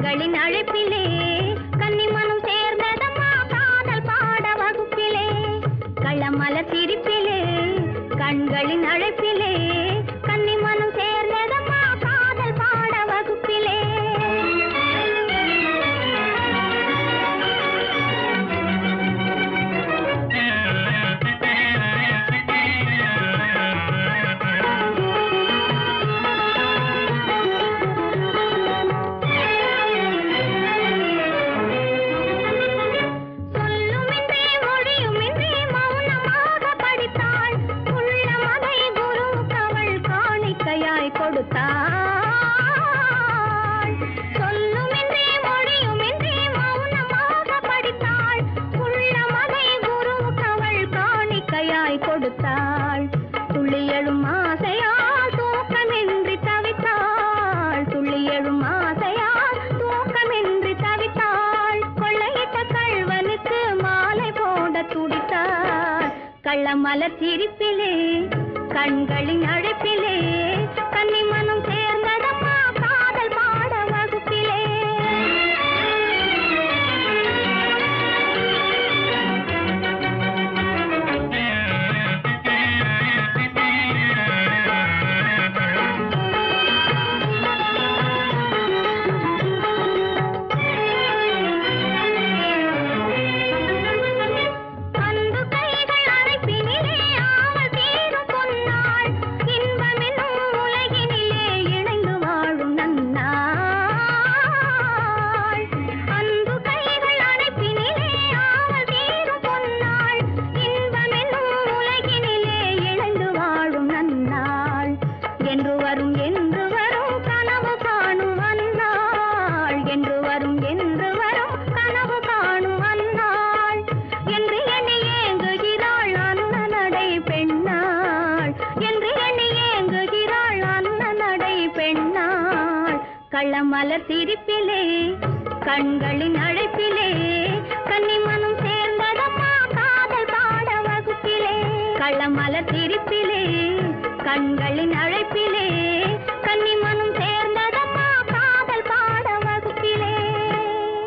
பெண்களின் அழைப்பிலே கன்னிமனம் சேர்ந்ததம்மா காதல் பாட வகுப்பிலே. கள்ளமலர் சிரிப்பிலே கண்களின் அழைப்பிலே கன்னிமனம் சேர்ந்த காணிக்கையாய் கொடுத்தாள். சொல்லுமின்றி மொழியுமின்றி மௌனமாக படித்தாள். உள்ளமதை குருவுக்கு அவள் காணிக்கையாய் கொடுத்தாள். துள்ளி ஆசையால் தூக்கமின்றி தவித்தாள். துள்ளி ஆசையால் தூக்கமின்றி தவித்தாள். கொள்ளையிட்ட மாலை போட துடித்தாள். கள்ளமலர் சிரிப்பிலே கண்களின் அழைப்பிலே கன்னிமனம் சேர்ந்ததம்மா பெண்ணாள் கள்ளமலர் சிரிப்பிலே கண்களின் அழைப்பிலே கன்னிமனம் சேர்ந்ததம்மா காதல் பாட வகுப்பிலே. கள்ளமலர் சிரிப்பிலே கண்களின் அழைப்பிலே